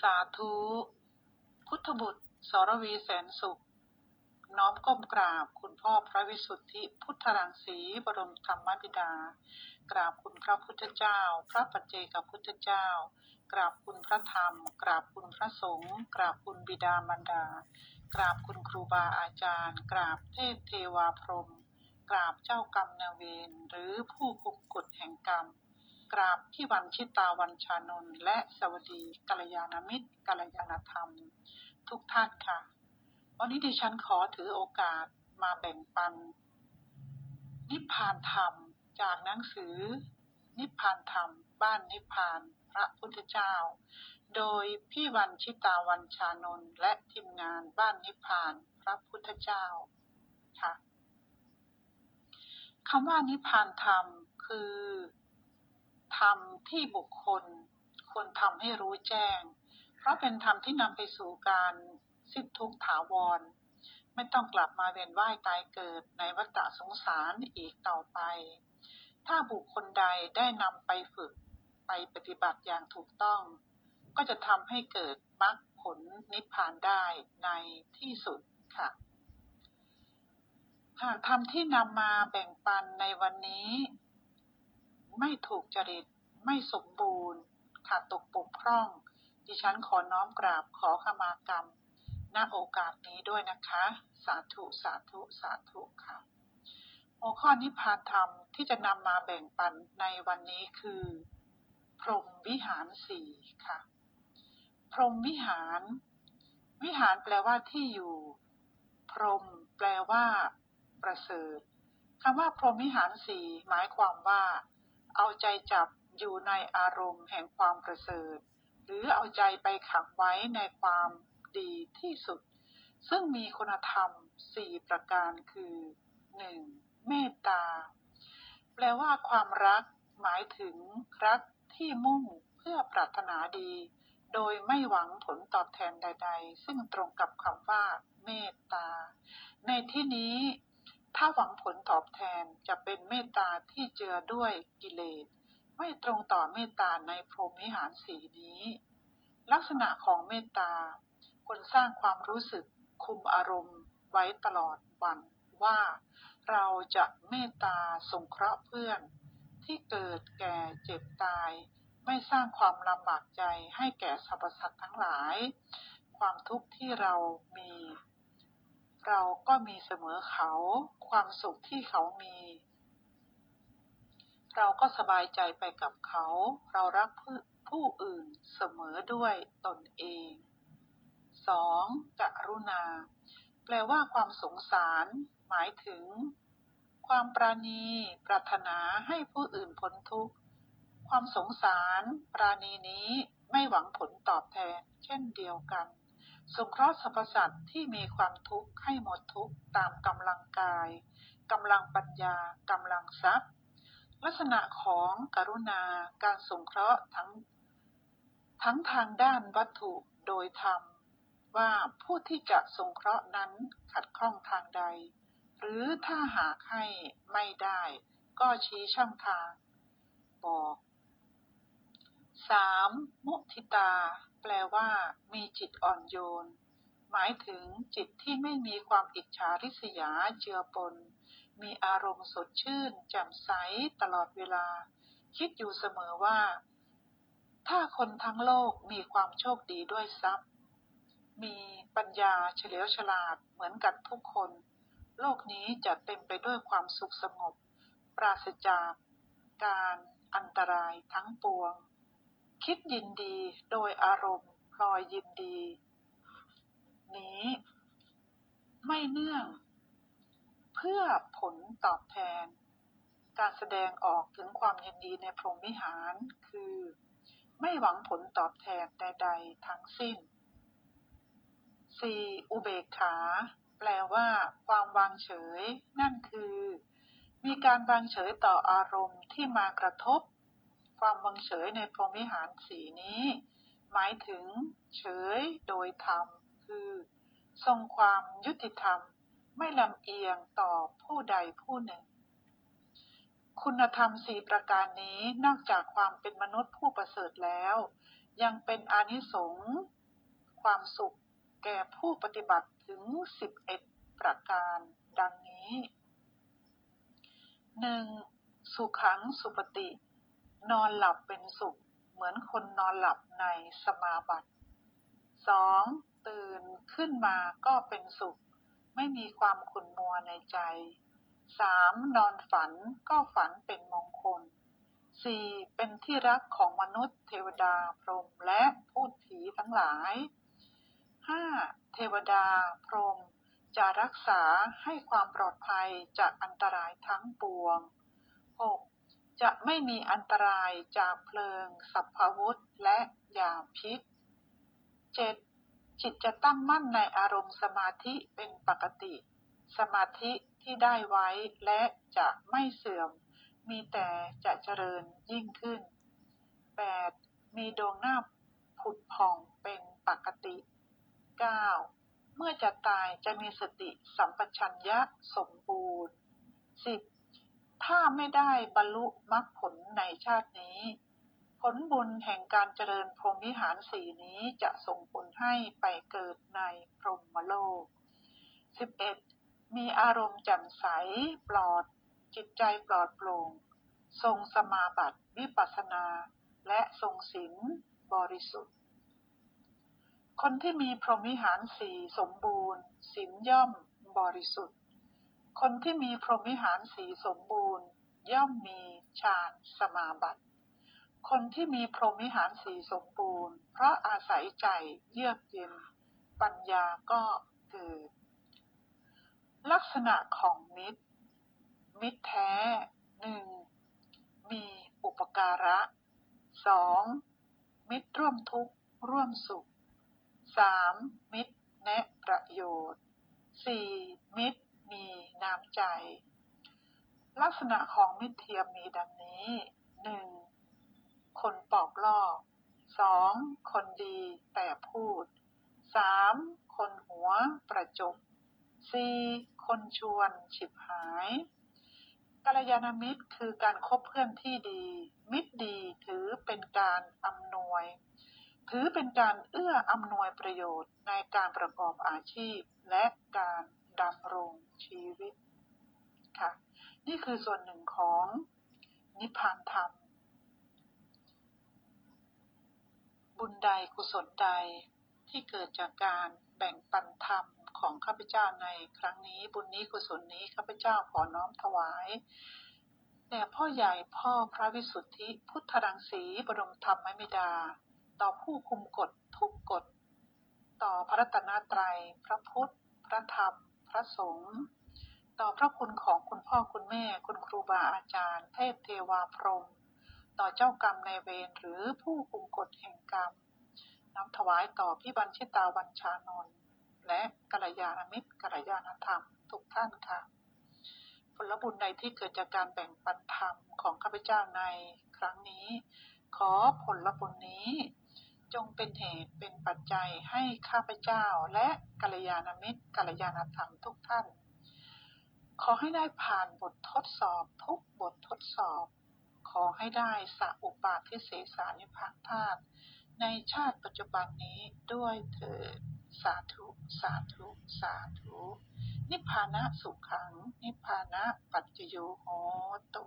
สาธุ พุทธบุตร สรวีแสนสุข น้อมก้มกราบคุณพ่อพระวิสุทธิพุทธรังสีบรมธรรมบิดา กราบคุณพระพุทธเจ้า พระปัจเจกพุทธเจ้า กราบคุณพระธรรม กราบคุณพระสงฆ์กราบคุณบิดามารดา กราบคุณครูบาอาจารย์ กราบเทพเทวาพรหมกราบเจ้ากรรมนาเวรหรือผู้คุมกฎแห่งกรรม กราบพี่วันชิตาวันชานนท์และสวัสดีกัลยาณมิตรกัลยาณธรรม ทุกท่านค่ะ วันนี้ดิฉันขอถือโอกาสมาแบ่งปัน นิพพานธรรมจากหนังสือ นิพพานธรรม บ้านนิพพานพระพุทธเจ้า โดยพี่วันชิตาวันชานนท์และทีมงานบ้านนิพพานพระพุทธเจ้าค่ะคำว่านิพพานธรรมคือ ธรรมที่บุคคลควรทำให้รู้แจ้ง เพราะเป็นธรรมที่นำไปสู่การสิ้นทุกข์ถาวร ไม่ต้องกลับมาเวียนว่ายตายเกิดในวัฏสงสารอีกต่อไป ถ้าบุคคลใดได้นำไปฝึกไปปฏิบัติอย่างถูกต้อง ก็จะทำให้เกิดมรรคผลนิพพานได้ในที่สุดค่ะหากธรรมที่นำมาแบ่งปันในวันนี้ ไม่ถูกจริต ไม่สมบูรณ์ ขาดตกปกพร่อง ดิฉันขอน้อมกราบขอขมากรรม ณโอกาสนี้ด้วยนะคะ สาธุ สาธุ สาธุค่ะหัวข้อนิพพานธรรมที่จะนำมาแบ่งปันในวันนี้คือ พรหมวิหารสี่ค่ะ พรหมวิหาร วิหารแปลว่าที่อยู่ พรหมแปลว่า ประเสริฐคำว่าพรหมวิหารสี่หมายความว่า เอาใจจับอยู่ในอารมณ์แห่งความประเสริฐ หรือเอาใจไปขังไว้ในความดีที่สุด ซึ่งมีคุณธรรมสี่ประการคือหนึ่งเมตตา แปลว่าความรักหมายถึงรักที่มุ่งเพื่อปรารถนาดี โดยไม่หวังผลตอบแทนใด ๆ ซึ่งตรงกับคำว่า เมตตา ในที่นี้ ถ้าหวังผลตอบแทนจะเป็นเมตตาที่เจือด้วยกิเลส ไม่ตรงต่อเมตตาในพรหมิหารสีนี้ ลักษณะของเมตตาควรสร้างความรู้สึกคุมอารมณ์ไว้ตลอดวันว่า เราจะเมตตาสงเคราะห์เพื่อน ที่เกิดแก่เจ็บตาย ไม่สร้างความลำบากใจให้แก่สรรพสัตว์ทั้งหลาย ความทุกข์ที่เรามี เราก็มีเสมอเขาความสุขที่เขามี เราก็สบายใจไปกับเขา เรารักผู้อื่นเสมอด้วยตนเอง 2. กรุณา แปลว่าความสงสาร หมายถึง ความปราณี ปรารถนาให้ผู้อื่นพ้นทุกข์ ความสงสาร ปราณีนี้ไม่หวังผลตอบแทน เช่นเดียวกัน สงเคราะห์สรรพสัตว์ที่มีความทุกข์ให้หมดทุกข์ตามกำลังกายกำลังปัญญากำลังทรัพย์ ลักษณะของกรุณาการสงเคราะห์ทั้งทั้งทางด้านวัตถุโดยธรรม ว่าผู้ที่จะสงเคราะห์นั้นขัดข้องทางใด หรือถ้าหาให้ไม่ได้ ก็ชี้ช่องทาง บอก 3. มุทิตา แปลว่า มีจิตอ่อนโยน หมายถึงจิตที่ไม่มีความอิจฉาริษยาเจือปน มีอารมณ์สดชื่นแจ่มใสตลอดเวลา คิดอยู่เสมอว่า ถ้าคนทั้งโลกมีความโชคดีด้วยทรัพย์ มีปัญญาเฉลียวฉลาดเหมือนกันทุกคน โลกนี้จะเต็มไปด้วยความสุขสงบ ปราศจากการอันตรายทั้งปวง คิดยินดีโดยอารมณ์พลอยยินดี นี้ ไม่เนื่อง เพื่อผลตอบแทน การแสดงออกถึงความยินดีในพรหมวิหารคือ ไม่หวังผลตอบแทนใดๆทั้งสิ้น 4. อุเบกขา แปลว่า ความวางเฉย นั่นคือ มีการวางเฉยต่ออารมณ์ที่มากระทบ ความวางเฉยในพรหมิหารสีนี้ หมายถึงเฉยโดยธรรม คือ ทรงความยุติธรรม ไม่ลำเอียงต่อผู้ใดผู้หนึ่ง คุณธรรมสี่ประการนี้นอกจากความเป็นมนุษย์ผู้ประเสริฐแล้ว ยังเป็นอานิสงส์ความสุขแก่ผู้ปฏิบัติถึง 11 ประการดังนี้ 1. สุขังสุปฏิ นอนหลับเป็นสุข เหมือนคนนอนหลับในสมาบัติ 2. ตื่นขึ้นมาก็เป็นสุข ไม่มีความขุ่นมัวในใจ 3. นอนฝันก็ฝันเป็นมงคล 4. เป็นที่รักของมนุษย์ เทวดาพรหมและพูดผีทั้งหลาย 5. เทวดาพรหมจะรักษาให้ความปลอดภัยจากอันตรายทั้งปวง 6. จะไม่มีอันตรายจากเพลิงสัพพวุธและยาพิษ 7. จิตจะตั้งมั่นในอารมณ์สมาธิเป็นปกติ สมาธิที่ได้ไว้และจะไม่เสื่อม มีแต่จะเจริญยิ่งขึ้น 8. มีดวงหน้าผุดผ่องเป็นปกติ 9. เมื่อจะตายจะมีสติสัมปชัญญะสมบูรณ์ 10. ถ้าไม่ได้บรรลุมรรคผลในชาตินี้ ผลบุญแห่งการเจริญพรหมวิหารสี่นี้จะส่งผลให้ไปเกิดในพรหมโลก 11. มีอารมณ์แจ่มใสปลอด จิตใจปลอดโปร่ง ทรงสมาบัติวิปัสสนา และทรงศีลบริสุทธิ์ คนที่มีพรหมวิหารสี่สมบูรณ์ศีลย่อมบริสุทธิ์ คนที่มีพรหมวิหารสีสมบูรณ์ ย่อมมีฌานสมาบัติ คนที่มีพรหมวิหารสีสมบูรณ์ เพราะอาศัยใจเยือกเย็น ปัญญาก็เกิด ลักษณะของมิตร มิตรแท้หนึ่งมีอุปการะสองมิตรร่วมทุกข์ร่วมสุขสามมิตรแนะประโยชน์สี่มิตร มีน้ำใจ ลักษณะของมิตรเทียมมีดังนี้หนึ่งคนปอกลอกสองคนดีแต่พูดสามคนหัวประจบสี่คนชวนฉิบหายกัลยาณมิตรคือการคบเพื่อนที่ดี มิตรดีถือเป็นการอำนวย ถือเป็นการเอื้ออำนวยประโยชน์ในการประกอบอาชีพและการดำรงชีวิต ค่ะ นี่คือส่วนหนึ่งของนิพพานธรรม บุญใดกุศลใดที่เกิดจากการแบ่งปันธรรมของข้าพเจ้าในครั้งนี้ บุญนี้กุศลนี้ข้าพเจ้าขอน้อมถวายแด่พ่อใหญ่พ่อพระวิสุทธิพุทธรังสีบรมธรรมมิดา ต่อผู้คุมกฎทุกกฎ ต่อพระรัตนตรัย พระพุทธ พระธรรม พระสงฆ์ ต่อพระคุณของคุณพ่อคุณแม่ คุณครูบาอาจารย์ เทพเทวาพรหมต่อเจ้ากรรมในายเวรหรือผู้คุมกฎแห่งกรรมน้อมถวายต่อพี่บัญชิตาวัญชานนท์และกัลยาณมิตรกัลยาณธรรม ทุกท่านค่ะ ผลบุญใดที่เกิดจากการแบ่งปันธรรมของข้าพเจ้าในครั้งนี้ ขอผลบุญนี้ จงเป็นเหตุเป็นปัจจัยให้ข้าพเจ้าและกัลยาณมิตรกัลยาณธรรมทุกท่าน ขอให้ได้ผ่านบททดสอบทุกบททดสอบ ขอให้ได้สะอุปาทิเสสานิพพานธาตุในชาติปัจจุบันนี้ด้วยเถิดสาธุ สาธุ สาธุ นิพพานะสุขัง นิพพานะปัจจโยโหตุ